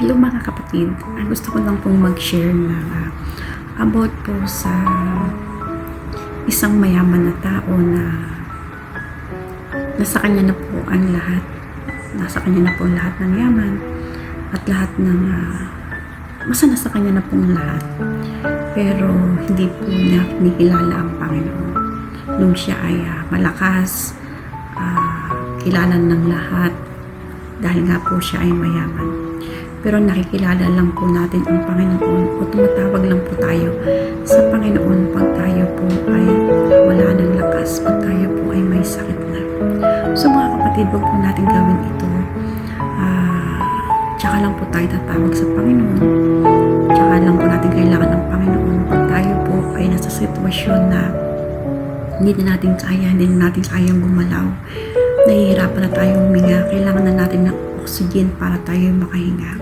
Hello mga kapatid, Ah, gusto ko lang pong mag-share na ah, about po sa isang mayaman na tao na nasa kanya na po ang lahat. Nasa kanya na po ang lahat ng yaman at lahat ng basta nasa kanya na po ang lahat. Pero hindi po niya kinikilala ang Panginoon. Nung siya ay ah, malakas, ah, kilala ng lahat dahil nga po siya ay mayaman. Pero nakikilala lang po natin ang Panginoon o tumatawag lang po tayo sa Panginoon pag tayo po ay wala ng lakas, pag tayo po ay may sakit na. So mga kapatid, wag po natin gawin ito. Ah, tsaka lang po tayo tatawag sa Panginoon. Tsaka lang po natin kailangan ng Panginoon pag tayo po ay nasa sitwasyon na hindi na natin kaya, hindi na natin kayang gumalaw. Nahihirapan na tayo huminga. Kailangan na natin ng oxygen para tayo makahinga.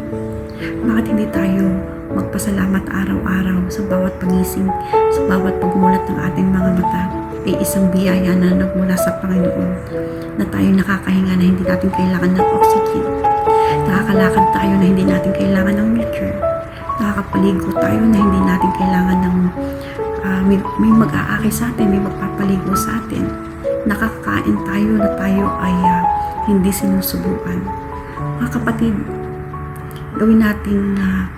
Bakit hindi tayo magpasalamat araw-araw sa bawat pagising, sa bawat pagmulat ng ating mga mata ay isang biyaya na nagmula sa Panginoon na tayo nakakahinga na hindi natin kailangan ng oxygen. Nakakalakad tayo na hindi natin kailangan ng wheelchair. Nakakapaligo tayo na hindi natin kailangan ng ah, may, may mag-aakay sa atin, may magpapaligo sa atin. Nakakain tayo na tayo ay ah, hindi sinusubukan. Mga kapatid, gawin natin na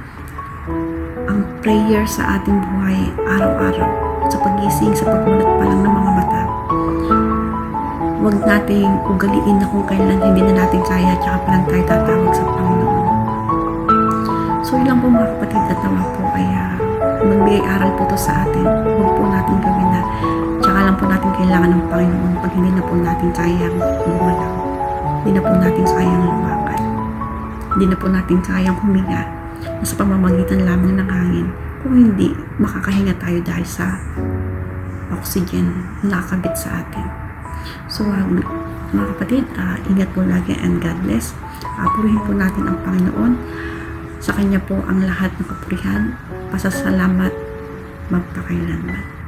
ang prayer sa ating buhay araw-araw sa pagising, sa pagmulat pa lang ng mga mata. Huwag nating ugaliin na kung kailan hindi na natin kaya tsaka pa lang tayo tatawag sa Panginoon. So yun lang po mga kapatid at nawa po ay uh, magbigay aral po to sa atin. Huwag po natin gawin na tsaka lang po natin kailangan ng Panginoon pag hindi na po natin kayang gumalaw. Hindi na po natin kayang lumakad. Hindi na po natin kayang huminga na sa pamamagitan lamang ng hangin. Kung hindi, makakahinga tayo dahil sa oxygen na nakakabit sa atin. So, uh, mga kapatid, ah, ingat po lagi and God bless. Uh, purihin po natin ang Panginoon. Sa Kanya po ang lahat ng kapurihan, pasasalamat, magpakailanman.